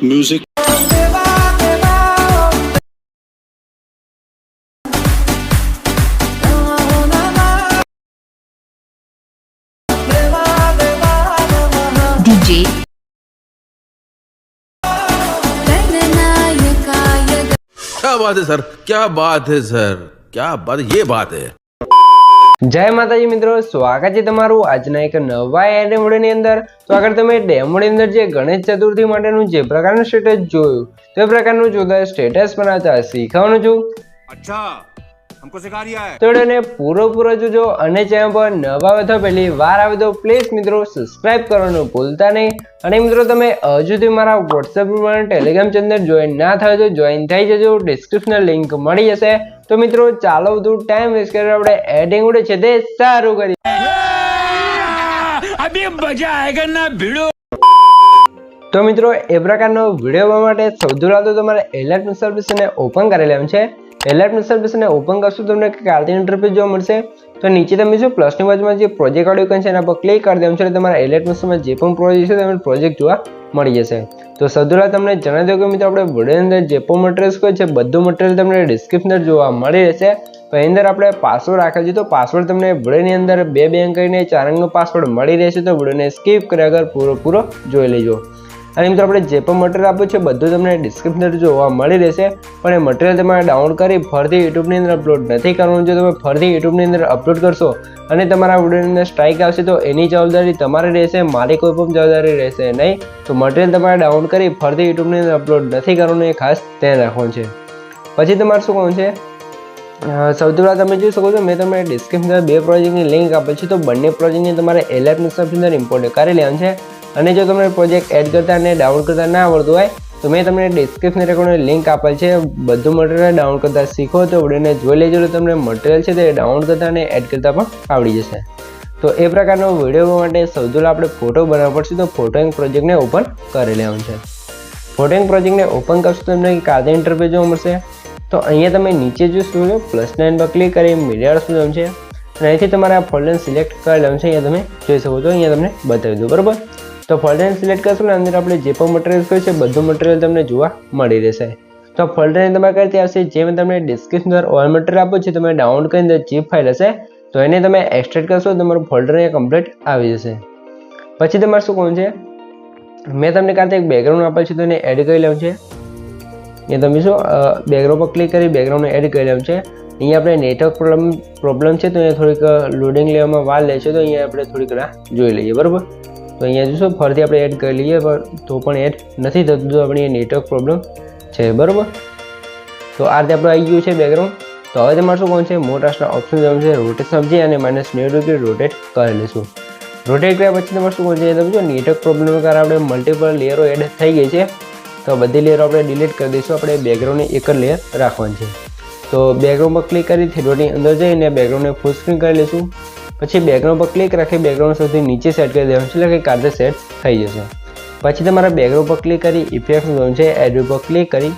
music. DJ क्या बात है सर? क्या बात है सर? क्या बात ये बात है। જય માતાજી મિત્રો સ્વાગત છે તમારું આજના એક નવા એડેમોડીની અંદર. તો આગળ તમે ડેમોની અંદર જે ગણેશ ચતુર્થી માટેનું જે પ્રકારનું સ્ટેટસ જોયું તે પ્રકારનું જોતા સ્ટેટસ બનાવતા શીખવાનું છું. અચ્છા એને પૂરો જોજો અને ચેનલ પર નવા હોય તો વાર આવે તો પ્લીઝ મિત્રો સબસ્ક્રાઇબ કરવાનું ભૂલતા નહીં. અને મિત્રો તમે હજુ મારા વોટ્સએપ પર ટેલિગ્રામ જોઈન ના થયો તો જોઈન થઈ જજો. ડિસ્ક્રિપ્શનલ લિંક મળી જશે. તો મિત્રો ચાલો બધું ટાઈમ વેસ્ટ કરી આપણે એડિંગ ઉડે છે તે સારું કરી તો મિત્રો એ પ્રકારનો વીડિયો જોવા માટે સૌથી પહેલાં તો તમારે એલર્ટનું સર્વિસને ઓપન કરી લેવાનું છે. એલર્ટનું સર્વિસને ઓપન કરશો તમને કાર્તિક ઇન્ટરફેસ જોવા મળશે. તો નીચે તમે જો પ્લસની બાજુમાં જે પ્રોજેક્ટ આઇકન છે એના પર ક્લિક કરી દેવું છે એટલે તમારા એલર્ટનું મિશનમાં જે પણ પ્રોજેક્ટ છે તમને પ્રોજેક્ટ જોવા મળી જશે. તો સૌથી તમને જણાવી દઉં કે મિત્રો, આપણે વિડીયોની અંદર જે પણ મટીરિયલ્સ હોય છે, બધું મટીરિયલ તમને ડિસ્ક્રિપ્શન જોવા મળી રહેશે. તો અંદર આપણે પાસવર્ડ રાખેલ છે. તો પાસવર્ડ તમને વિડીયોની અંદર બે બે અંક કરીને ચાર અંકનો પાસવર્ડ મળી રહેશે. તો વિડીયોને સ્કીપ કર્યા વગર પૂરો પૂરો જોઈ લેજો. અને મિત્રો, આપણે જે પણ મટીરિયલ આપ્યું છે, બધું તમને ડિસ્ક્રિપ્શન જોવા મળી રહેશે. પણ એ મટીરિયલ તમારે ડાઉનલોડ કરી ફરીથી યુટ્યુબની અંદર અપલોડ નથી કરવાનું. જો તમે ફરીથી યુટ્યુબની અંદર અપલોડ કરશો અને તમારા વિડીયોની અંદર સ્ટ્રાઇક આવશે, તો એની જવાબદારી તમારી રહેશે, મારી કોઈ પણ જવાબદારી રહેશે નહીં. તો મટીરિયલ તમારે ડાઉનલોડ કરી ફરીથી યુટ્યુબની અંદર અપલોડ નથી કરવાનું, એ ખાસ ધ્યાન રાખવાનું છે. પછી તમારે શું કહું છે? સૌથી પહેલાં તમે જોઈ શકો છો, મેં તમને ડિસ્ક્રિપ્શન બે પ્રોજેક્ટની લિંક આપેલ છે, તો બંને પ્રોજેક્ટની તમારે એલર્ટ સબસ્ક્રિપ્શન ઇમ્પોર્ટ કરી લેવાનું છે. અને જો તમને પ્રોજેક્ટ એડ કરતા અને ડાઉનલોડ કરતા ના આવડતું હોય, તો મેં તમને ડિસ્ક્રિપ્શન રેકોર્ડની લિંક આપેલ છે. બધું મટીરિયલ ડાઉનલોડ કરતા શીખો, તો વિડીયોને જોઈ લેજો. તો તમને મટીરિયલ છે તે ડાઉનલોડ કરતા અને એડ કરતા પણ આવડી જશે. તો એ પ્રકારનો વીડિયો માટે સૌથી આપણે ફોટો બનાવવો પડશે. તો ફોટોઈંગ પ્રોજેક્ટને ઓપન કરી લેવાનું છે. ફોટોઈંગ પ્રોજેક્ટને ઓપન કરશો તો તમને કાદે ઇન્ટરવ્યુ જોવા મળશે. તો અહીંયા તમે નીચે જોશો પ્લસ નાઇન પર ક્લિક કરી મીડિયા શું છે. અને અહીંથી તમારે આ ફોલ્ડર સિલેક્ટ કરી લેવાનું છે. અહીંયા તમે જોઈ શકો છો. અહીંયા તમને બતાવી દઉં. બરાબર? તો ફોલ્ડરને સિલેક્ટ કરશો ને, અંદર આપણે જે પણ મટીરિયલ કર્યું છે, બધું મટીરિયલ તમને જોવા મળી રહેશે. તો ફોલ્ડરને તમારે કરતી આવશે, જે મેં તમને ડિસ્ક્રિપ્શન અંદર ઓલ મટીરિયલ આપ્યું છે, તમે ડાઉનલોડ કરીને અંદર જીપ ફાઇલ હશે, તો એને તમે એક્સટ્રેક્ટ કરશો, તમારું ફોલ્ડર અહીંયા કમ્પ્લીટ આવી જશે. પછી તમારે શું કહું છે, મેં તમને કાંતે એક બેકગ્રાઉન્ડ આપેલ છે, તો એને એડ કરી લેવું છે. અહીંયા તમે શું બેકગ્રાઉન્ડ પર ક્લિક કરી બેકગ્રાઉન્ડને એડ કરી લેવું છે. અહીંયા આપણે નેટવર્ક પ્રોબ્લેમ પ્રોબ્લેમ છે, તો અહીંયા થોડીક લોડિંગ લેવામાં વાર લે છે, તો અહીંયા આપણે થોડીક રાહ જોઈ લઈએ, બરાબર? તો અહીંયા જોશો, ફરીથી આપણે એડ કરી લઈએ, પણ તો પણ એડ નથી થતું, તો આપણે નેટવર્ક પ્રોબ્લેમ છે, બરાબર? તો આ રીતે આપણે આવી ગયું છે બેકગ્રાઉન્ડ તો હવે તમારે શું કોણ છે મોટાસ્ટના ઓપ્શન જવાનું છે રોટેટ સમજી અને માઇનસ ડિગ્રી રોટેટ કરી લઈશું. રોટેટ કર્યા પછી તમારે શું કોણ છે, તમે નેટવર્ક પ્રોબ્લેમ કારણે આપણે મલ્ટિપલ લેયરો એડ થઈ ગઈ છે, તો બધી લેયરો આપણે ડિલીટ કરી દઈશું, આપણે બેકગ્રાઉન્ડની એક જ લેયર રાખવાની છે. તો બેકગ્રાઉન્ડ પર ક્લિક કરી થિરોની અંદર જઈને બેકગ્રાઉન્ડને ફૂલ સ્ક્રીન કરી લઈશું. પછી બેકગ્રાઉન્ડ પર ક્લિક રાખી બેકગ્રાઉન્ડ સૌથી નીચે સેટ કરી દેવાનું છે. એટલે કે કાઢે સેટ થઈ જશે. પછી તમારા બેકગ્રાઉન્ડ પર ક્લિક કરી ઇફેક્ટ જોવાનું છે. એડ પર ક્લિક કરી.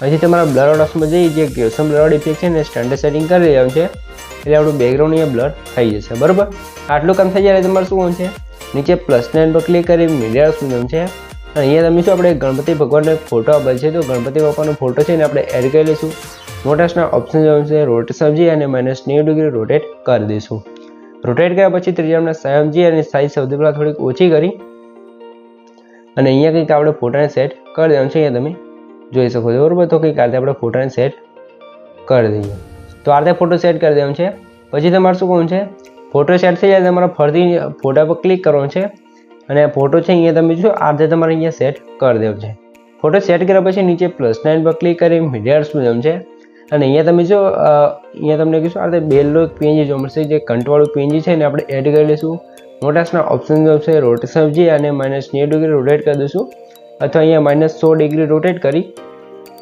પછી તમારા બ્લર ઓપ્શનમાં જઈ જે ગેસમ બ્લર ઇફેક્ટ છે ને સ્ટાન્ડર્ડ સેટિંગ કરી દેવાનું છે. એટલે આપણું બેકગ્રાઉન્ડ અહીંયા બ્લર થઈ જશે. બરાબર? આટલું કામ થઈ જાય તમારે શું કરવાનું છે? નીચે પ્લસ નાઇન પર ક્લિક કરી મીડિયા શું છે. અને અહીંયા તમે શું આપણે ગણપતિ ભગવાનનો ફોટો આપેલ છે. તો ગણપતિ બાપાનો ફોટો છે ને આપણે એડ કરી લઈશું. મોટાસના ઓપ્શન જવાનું છે. રોટેટ સમજી અને માઇનસ નેવું ડિગ્રી રોટેટ કરી દઈશું. રોટેટ કર્યા પછી ત્રીજામાં સમજી અને સાઈઝ સૌથી પહેલાં થોડીક ઓછી કરી. અને અહીંયા કંઈક આપણે ફોટાને સેટ કરી દેવાનું છે, અહીંયા તમે જોઈ શકો છો. બરાબર? તો કંઈક આ રીતે આપણે ફોટાને સેટ કરી દઈએ. તો આ રીતે ફોટો સેટ કરી દેવાનું છે. પછી તમારે શું કહું છે? ફોટો સેટ થઈ જાય તમારે ફરતી ફોટા પર ક્લિક કરવાનું છે. અને ફોટો છે, અહીંયા તમે જો આ રીતે તમારે અહીંયા સેટ કરી દેવું છે. ફોટો સેટ કર્યા પછી નીચે પ્લસ નાઇન પર ક્લિક કરી મીડિયા શું જવાનું છે. અને અહીંયા તમે જો અહીંયા તમને કહીશું, આ રીતે બેલનો એક પીએનજી જોવા મળશે, જે કંટવાળું પીએનજી છે ને આપણે એડ કરી લઈશું મોટાસના ઓપ્શન છે રોટેટ સમજી અને માઇનસ નેવું ડિગ્રી રોટેટ કરી દઈશું. અથવા અહીંયા માઇનસ સો ડિગ્રી રોટેટ કરી,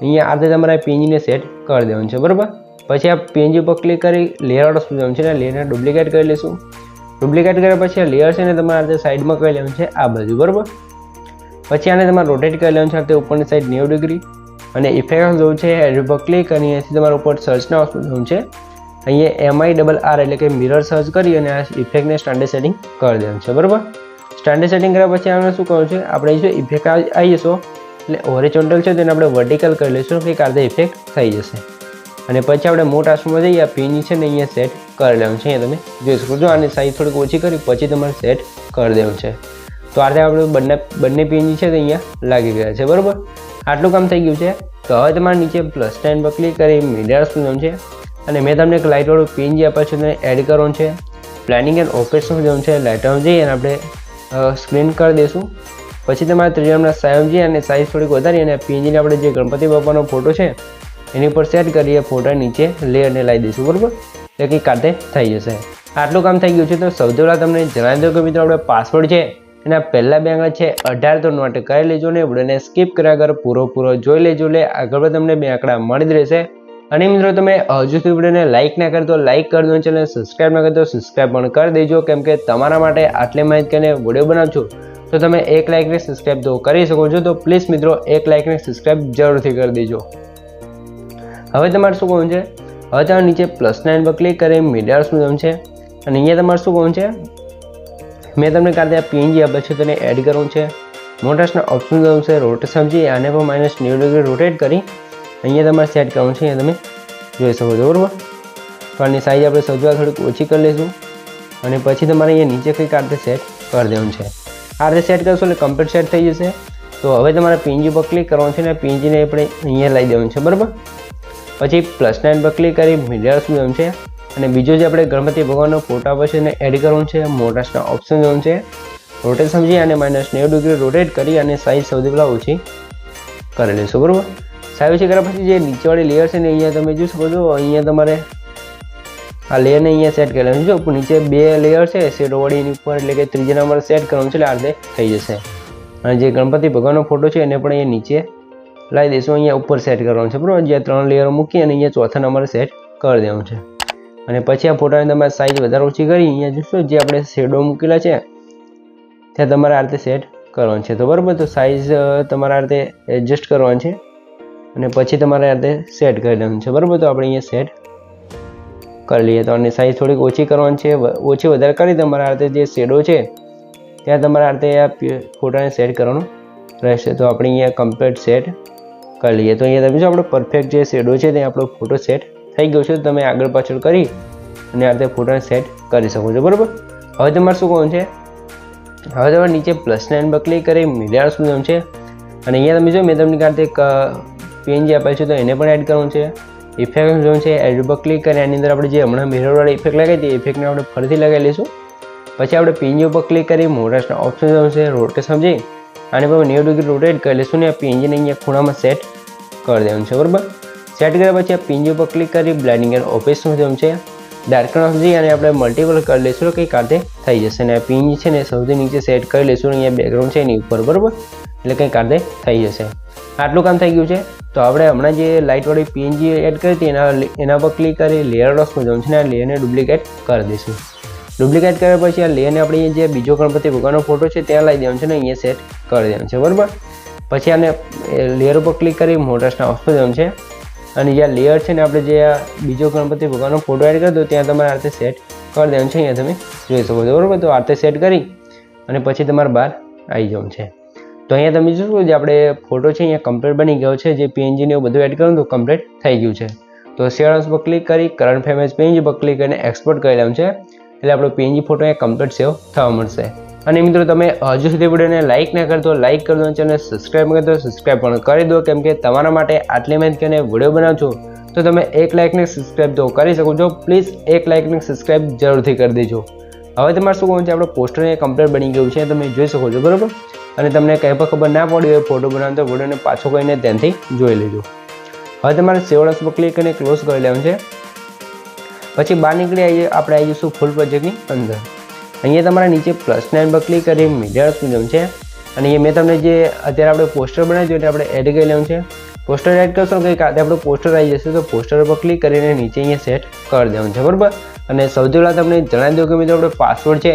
અહીંયા આ રીતે તમારે પીએનજીને સેટ કરી દેવાનું છે, બરાબર? પછી આ પીએનજી ઉપર ક્લિક કરી લેયર ઓપ્શન જવાનું છે ને લેયરને ડુપ્લિકેટ કરી લઈશું. ડુપ્લિકેટ કર્યા પછી આ લેયર છે ને તમારે આ સાઈડમાં કરી લેવાનું છે, આ બાજુ, બરાબર? પછી આને તમારે રોટેટ કરી લેવાનું છે, આ ઉપરની સાઈડ નેવું ડિગ્રી અને ઇફેક્ટ જોવું છે એડ પર ક્લિક અને અહીંયાથી તમારા ઉપર સર્ચના ઓપ્શન જોવું છે. અહીંયા એમઆઈ ડબલ આર એટલે કે મિરર સર્ચ કરી અને આ ઇફેક્ટને સ્ટાન્ડર્ડ સેટિંગ કરી દેવાનું છે, બરાબર? સ્ટાન્ડર્ડ સેટિંગ કર્યા પછી આપણે શું કરવું છે? આપણે જો ઇફેક્ટ આવી જશો, એટલે હોરિઝોન્ટલ છે તેને આપણે વર્ટિકલ કરી લઈશું, કે આ ઇફેક્ટ થઈ જશે. અને પછી આપણે મોટા આસમાં જઈએ પીની છે ને અહીંયા સેટ કરી લેવાનું છે, અહીંયા તમે જોઈ શકો છો. આની સાઈઝ થોડીક ઓછી કરી, પછી તમારે સેટ કરી દેવાનું છે. તો આ રીતે આપણે બંને બંને પીએનજી છે તે અહીંયા લાગી ગયા છે, બરાબર? આટલું કામ થઈ ગયું છે. તો હવે તમારે નીચે પ્લસ સાઇન પર ક્લિક કરી મીડિયા જમ છે. અને મેં તમને એક લાઇટવાળું પીએનજી આપ્યા છે, તેને એડ કરવાનું છે. પ્લાનિંગ એન્ડ ઓપરેશન જવાનું છે લાઇટમાં જઈએ અને આપણે સ્ક્રીન કરી દઈશું. પછી તમારે ત્રિજ્યાના સાયમ જઈએ અને સાઇઝ થોડીક વધારી અને પીનજીને આપણે જે ગણપતિ બાપાનો ફોટો છે, એની ઉપર સેટ કરીએ ફોટા નીચે લેયરને લાવી દઈશું, બરાબર? એટલે કંઈક કાતે થઈ જશે. આટલું કામ થઈ ગયું છે તો સૌથી પહેલાં તમને જણાવી દઉં કે મિત્રો, આપણે પાસવર્ડ છે. એના પહેલાં બે આંકડા છે, અઢાર તો નોટ કરી લેજો ને વિડીયોને સ્કીપ કર્યા આગળ પૂરો પૂરો જોઈ લેજો એટલે આગળ પણ તમને બે આંકડા મળી જ રહેશે. અને મિત્રો તમે હજુ સુધી વિડીયોને લાઇક ના કરતો લાઇક કરી દો ચેનલ સબસ્ક્રાઇબ ના કરતો તો સબસ્ક્રાઇબ પણ કરી દેજો, કેમ કે તમારા માટે આટલી માહિતી કરીને વીડિયો બનાવજો તો તમે એક લાઇકને સબસ્ક્રાઇબ તો કરી શકો છો, તો પ્લીઝ મિત્રો એક લાઇકને સબસ્ક્રાઇબ જરૂરથી કરી દેજો. હવે તમારે શું કહું છે? હવે તમારે નીચે પ્લસ નાઇન પર ક્લિક કરી મીડિયાનું જવાનું છે. અને અહીંયા તમારે શું કહું છે? મેં તમને કાલે આ પીએનજી આપ્યા છે, તેને એડ કરવું છે. મોટાસના ઓપ્શન છે રોટેટ સમજી, આને પણ માઇનસ નેવું ડિગ્રી રોટેટ કરી, અહીંયા તમારે સેટ કરવાનું છે, અહીંયા તમે જોઈ શકો છો, બરાબર? તો આની સાઈઝ આપણે સજવા થોડીક ઓછી કરી લઈશું. અને પછી તમારે અહીંયા નીચે કંઈક આ સેટ કરી દેવાનું છે. આ રીતે સેટ કરશો એટલે કમ્પ્લીટ સેટ થઈ જશે. તો હવે તમારે પીએનજી પર ક્લિક કરવાનું છે અને પીએનજીને આપણે અહીંયા લઈ દેવાનું છે, બરાબર? પછી પ્લસ નાઇન પર ક્લિક કરી મીડિયા જવાનું છે. અને બીજો જે આપણે ગણપતિ ભગવાનનો ફોટા પર છે એને એડ કરવાનું છે મોટાસના ઓપ્શન જવાનું છે. રોટેટ સમજી અને માઇનસ નેવું ડિગ્રી રોટેટ કરી અને સાઈઝ સૌથી પહેલાં ઓછી કરી લઈશું બરાબર? સાઈઝ ઓછી કર્યા પછી જે નીચેવાળી લેયર છે ને, અહીંયા તમે જોઈ શકો છો, અહીંયા તમારે આ લેયરને અહીંયા સેટ કરી લેવાનું છે. નીચે બે લેયર છે શેડોવાળી એની ઉપર, એટલે કે ત્રીજા નંબર સેટ કરવાનું છે, એટલે આ રીતે થઈ જશે. અને જે ગણપતિ ભગવાનનો ફોટો છે, એને પણ અહીંયા નીચે લાવી દઈશું અહીંયા ઉપર સેટ કરવાનું છે, બરાબર? જે ત્રણ લેયર મૂકી અને અહીંયા ચોથા નંબર સેટ કરી દેવાનું છે. અને પછી આ ફોટાની તમારે સાઇઝ વધારે ઓછી કરી, અહીંયા જોશો, જે આપણે શેડો મૂકેલા છે, ત્યાં તમારે આ રીતે સેટ કરવાનું છે. તો બરાબર, તો સાઇઝ તમારે આ રીતે એડજસ્ટ કરવાનું છે અને પછી તમારે આ રીતે સેટ કરી દેવાનું છે. બરાબર, તો આપણે અહીંયા સેટ કરી લઈએ. તો આની સાઇઝ થોડીક ઓછી કરવાની છે ઓછી વધારે કરી, તમારે આ રીતે જે શેડો છે, ત્યાં તમારે આ રીતે આ ફોટાને સેટ કરવાનું રહેશે. તો આપણે અહીંયા કમ્પ્લીટ સેટ કરી લઈએ. તો અહીંયા તમે જો, આપણો પરફેક્ટ જે શેડો છે, ત્યાં આપણો ફોટો સેટ થઈ ગયું છે તમે આગળ પાછળ કરી અને આ રીતે ફોટાને સેટ કરી શકો છો, બરાબર? હવે તમારે શું કરવાનું છે? હવે તમારે નીચે પ્લસ નાઇન પર ક્લિક કરી મીડિયા શું છે. અને અહીંયા તમે જો, મેં તમને કારણે એક પીએનજી આપ્યા છે, તો એને પણ એડ કરવાનું છે. ઇફેક્ટ જોવાનું છે એડ પર ક્લિક કરી એની અંદર આપણે જે હમણાં મિરરવાળી ઇફેક્ટ લગાવી હતી ઇફેક્ટને આપણે ફરીથી લગાવી લઈશું. પછી આપણે પીએનજી ઉપર ક્લિક કરી મોટા ઓપ્શન જવાનું છે રોટે સમજી. આને પણ નેવું ડિગ્રી રોટેટ કરી લઈશું ને આ પીએનજીને અહીંયા ખૂણામાં સેટ કરી દેવાનું છે, બરાબર? સેટ કર્યા પછી આ પીએનજી ઉપર ક્લિક કરી બ્લેન્ડિંગ એન્ડ ઓપરેશન જેમ છે ડાર્કન ઓફ જઈ અને આપણે મલ્ટીપલ કરી લઈશું કંઈ કાંતે થઈ જશે. અને આ પિંજ છે ને સૌથી નીચે સેટ કરી લઈશું અહીંયા બેકગ્રાઉન્ડ છે એની ઉપર, બરાબર? એટલે કંઈ કાંતે થઈ જશે. આટલું કામ થઈ ગયું છે. તો આપણે હમણાં જે લાઇટવાળી પીએનજી એડ કરી હતી, એના એના પર ક્લિક કરી લેયર ડોસમાં જવાનું છે ને આ લેયરને ડુપ્લિકેટ કરી દઈશું. ડુપ્લિકેટ કર્યા પછી આ લેયરને આપણે જે બીજો ગણપતિ ભગવાનનો ફોટો છે, ત્યાં લાવી દેવાનો છે ને અહીંયા સેટ કરી દેવાનું છે, બરાબર? પછી આને લેયર ઉપર ક્લિક કરી મોટર્સના ઓપ્શન જવાનું છે અને જ્યાં લેયર છે ને, આપણે જે આ બીજો ગણપતિ ભગવાનનો ફોટો એડ કરી દો ત્યાં તમારે આ રીતે સેટ કરી દેવાનું છે. અહીંયા તમે જોઈ શકો છો, બરાબર? તો આ રીતે સેટ કરી અને પછી તમારે બહાર આવી જવું છે. તો અહીંયા તમે જોશો જે આપણે ફોટો છે અહીંયા કમ્પ્લીટ બની ગયો છે. જે પીએનજીને એવું બધું એડ કરું તો કમ્પ્લીટ થઈ ગયું છે. તો શેર પર ક્લિક કરી કરંટ ફેમેજ પીએનજી પર ક્લિક કરીને એક્સપોર્ટ કરી લેવાનું છે. એટલે આપણો પીએનજી ફોટો અહીંયા કમ્પ્લીટ સેવ થવા મળશે. અને મિત્રો તમે હજુ સુધી વિડીયોને લાઇક ના કરતો લાઇક કરી દો ચેનલ સબસ્ક્રાઇબ કરી દો સબસ્ક્રાઈબ પણ કરી દો, કેમ કે તમારા માટે આટલી મહેનત કરીને વીડિયો બનાવું છું તો તમે એક લાઇકને સબસ્ક્રાઈબ તો કરી શકો છો. પ્લીઝ એક લાઇકને સબસ્ક્રાઇબ જરૂરથી કરી દેજો. હવે તમારે શું કહું છે? આપણો પોસ્ટરને કમ્પ્લીટ બની ગયું છે, તમે જોઈ શકો છો, બરાબર? અને તમને કંઈ પણ ખબર ના પડી હોય ફોટો બનાવો તો વિડીયોને પાછો કહીને ત્યાંથી જોઈ લેજો. હવે તમારે સેવડસ પર ક્લિક કરીને ક્લોઝ કરી લેવાનું છે. પછી બહાર નીકળી આવીએ, આપણે આવી જઈશું ફૂલ પ્રોજેક્ટની અંદર. અહીંયા તમારા નીચે પ્લસ નાઇન પર ક્લિક કરી મીડિયા જવાનું છે. અને અહીંયા મેં તમને જે અત્યારે આપણે પોસ્ટર બનાવ્યું એટલે આપણે એડ કરી લેવું છે. પોસ્ટર એડ કરશો કંઈક આજે આપણું પોસ્ટર આવી જશે તો પોસ્ટર પર ક્લિક કરીને નીચે અહીંયા સેટ કરી દેવાનું છે, બરાબર? અને સૌથી પહેલાં તમને જણાવી દઉં કે મિત્રો આપણો પાસવર્ડ છે.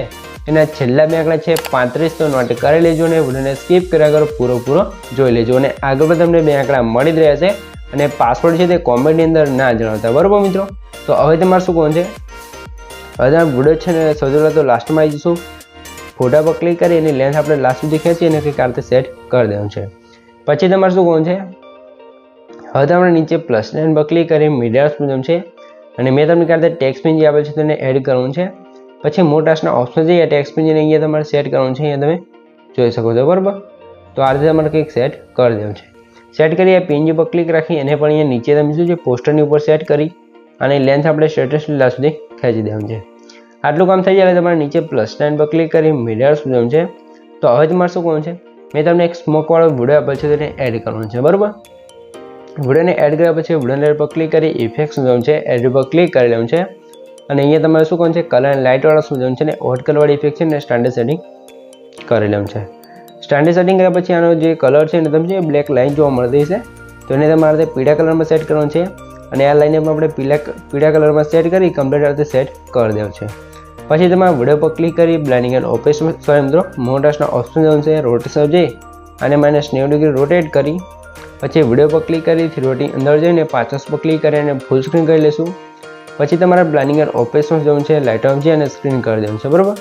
એના છેલ્લા બે આંકડા છે પાંત્રીસ, તો નોટ કરી લેજો અને વિડીયોને સ્કીપ કર્યા કરો પૂરો પૂરો જોઈ લેજો. અને આગળ પણ તમને બે આંકડા મળી જ રહ્યા છે. અને પાસવર્ડ છે તે કોમેન્ટની અંદર ના જણાવતા, બરાબર મિત્રો? તો હવે તમારે શું કહું છે? હવે તમે વીડિયો છે ને સૌથી તો લાસ્ટમાં આવી જઈશું. ફોટા પર ક્લિક કરી એની લેન્થ આપણે લાસ્ટ સુધી ખેંચી અને કંઈક આ રીતે સેટ કરી દેવું છે. પછી તમારે શું કરવાનું છે? હવે તમારે નીચે પ્લસ નાઇન પર ક્લિક કરી મીડિયા સ્પૂઝમ છે. અને મેં તમને કહ્યું ટેક્સ પિન જે આપેલ છે તેને એડ કરવું છે. પછી મોટાસના ઓપ્શન છે એ ટેક્સ પિન અહીંયા તમારે સેટ કરવાનું છે, અહીંયા તમે જોઈ શકો છો, બરાબર? તો આ રીતે તમારે કંઈક સેટ કરી દેવું છે. સેટ કરી આ પિન પર ક્લિક રાખી એને પણ અહીંયા નીચે તમે શું છે પોસ્ટરની ઉપર સેટ કરી અને લેન્થ આપણે સ્ટેટસ લીધા સુધી ખેંચી દેવાનું છે. આટલું કામ થઈ જાય તમારે નીચે પ્લસ નાઇન પર ક્લિક કરી મીડિયા સ્પૂઝમ છે. તો હવે તમારે શું કરવાનું છે? મેં તમને એક સ્મોકવાળો વીડિયો આપેલ છે તેને એડ કરવાનો છે, બરાબર? વિડીયોને એડ કર્યા પછી વીડિયો લેયર પર ક્લિક કરી ઇફેક્ટ શું છે એડ પર ક્લિક કરી લેવું છે. અને અહીંયા તમારે શું કરવાનું છે? કલર અને લાઇટવાળા શું ઝોન છે? ને ઓટ કલરવાળી ઇફેક્ટ છે ને સ્ટાન્ડર્ડ સેટિંગ કરી લેવું છે. સ્ટાન્ડર્ડ સેટિંગ કર્યા પછી આનો જે કલર છે એને તમે બ્લેક લાઇન જોવા મળતી છે તો એને તમારે પીળા કલરમાં સેટ કરવાનું છે. અને આ લાઈને આપણે પીલા પીળા કલરમાં સેટ કરી કમ્પ્લીટ રીતે સેટ કરી દેવું છે. પછી તમારે વીડિયો પર ક્લિક કરી બ્લાઇન્ડિંગ એન્ડ ઓપેસ સોરી મિત્રો મોટાસના ઓપ્શન ઝોન છે રોટેશન જઈ અને માઇનસ નેવું ડિગ્રી રોટેટ કરી. પછી વીડિયો પર ક્લિક કરી થ્રીઓટી અંદર જઈને પાછળ પર ક્લિક કરી અને ફૂલ સ્ક્રીન કરી લેશું. પછી તમારા બ્લાઇન્ડિંગ એન્ડ ઓપરેશન જવું છે લાઇટ ઓફ છે અને સ્ક્રીન કરી દેવું છે, બરાબર?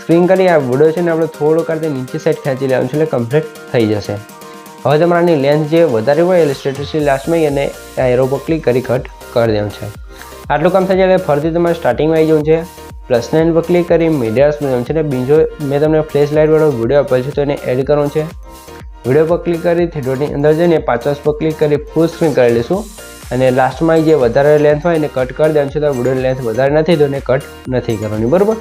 સ્ક્રીન કરી આ વીડિયો છે ને આપણે થોડો કરતા નીચે સાઈડ ખેંચી લેવાનું છે એટલે કમ્પ્લીટ થઈ જશે. હવે તમારાની લેન્થ જે વધારે હોય એટલે સ્ટેટસની લાસ્ટમાં અને એરો પર ક્લિક કરી કટ કરી દેવું છે. આટલું કામ થઈ જાય એટલે ફરીથી તમારે સ્ટાર્ટિંગમાં આવી જવું છે. પ્લસ નાઇન પર ક્લિક કરી મીડિયાસ જવું છે ને બીજો મેં તમને ફ્લેશ લાઇટવાળો વીડિયો આપેલ છે તો એને એડ કરવાનું છે. વીડિયો પર ક્લિક કરી થિયેટરની અંદર જઈને પાછળ પર ક્લિક કરી ફૂલ સ્ક્રીન કરી લઈશું. અને લાસ્ટમાં જે વધારે લેન્થ હોય એને કટ કરી દેવાનું છે. તો વીડિયો લેન્થ વધારે નથી તો એને કટ નથી કરવાની, બરાબર?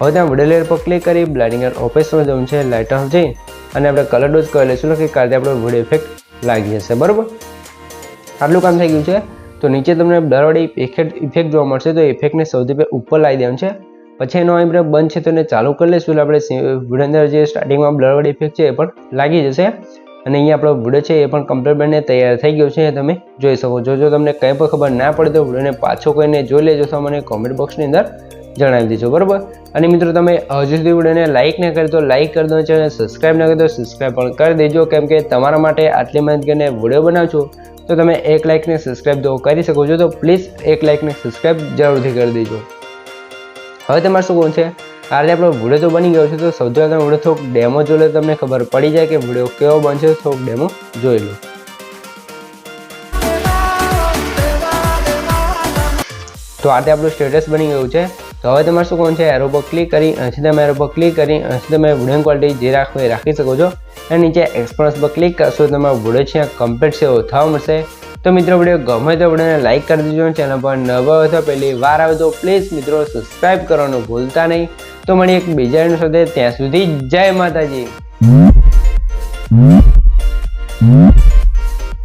હવે ત્યાં વીડિયો લેયર પર ક્લિક કરી બ્લાઇડિંગ ઓફિસમાં જવું છે લાઇટ ઓફ જઈ. અને આપણે કલર ડોઝ કરી લઈશું કે કાલે આપણો વુડ ઇફેક્ટ લાગી જશે, બરાબર? આટલું કામ થઈ ગયું છે. તો નીચે તમને બ્લરવાળી ઇફેક્ટ ઇફેક્ટ જોવા મળશે. તો ઇફેક્ટને સૌથી પહેલાં ઉપર લાવી દેવાનું છે. પછી એનો આપણે બંધ છે તો એને ચાલુ કરી લઈશું. એટલે આપણે વુડ અંદર જે સ્ટાર્ટિંગમાં બ્લરવાળી ઇફેક્ટ છે એ પણ લાગી જશે. અને અહીંયા આપણો વીડિયો છે એ પણ કમ્પ્લીટ બનીને તૈયાર થઈ ગયો છે. તમે જોઈ શકો છો. જો તમને કંઈ પણ ખબર ના પડે તો વિડીયોને પાછો કોઈને જોઈ લેજો તો મને કોમેન્ટ બોક્સની અંદર. જણાવી દેજો બરાબર? અને મિત્રો, તમે હજુ સુધી વિડીયોને લાઇક ન કરી તો લાઇક કરી દો ચેનલ સબસ્ક્રાઇબ ન કરી તો સબસ્ક્રાઈબ પણ કરી દેજો, કેમ કે તમારા માટે આટલી મહેનત કરીને વીડિયો બનાવજો, તો તમે એક લાઇકને સબસ્ક્રાઇબ તો કરી શકો છો, તો પ્લીઝ એક લાઇકને સબસ્ક્રાઈબ જરૂરથી કરી દેજો. હવે તમારે શું કહું છે? આ રીતે આપણો વીડિયો તો બની ગયો છે, તો સૌથી પહેલાં વીડિયો થોડોક ડેમો જોઈ લો, તમને ખબર પડી જાય કે વીડિયો કેવો બનશે થોડોક ડેમો જોઈ લો. તો આ રીતે આપણું સ્ટેટસ બની ગયું છે તો હવે તમારે શું કરવાનું છે? એરો પર ક્લિક કરી અહીંથી તમે એરો પર ક્લિક કરી અહીંથી તમે વુડન ક્વોલિટી જે રાખવું એ રાખી શકો છો. અને નીચે એક્સપ્રેસ પર ક્લિક કરશો તમારો વીડિયો છે કમ્પ્લીટ છે એવો થવા મળશે. તો મિત્રો વીડિયો ગમે તો વિડીયોને લાઇક કરી દેજો ચેનલ પર નવા હોય તો પહેલી વાર આવે તો પ્લીઝ મિત્રો સબસ્ક્રાઇબ કરવાનું ભૂલતા નહીં. તો મળી એક બીજા સાથે. ત્યાં સુધી જય માતાજી.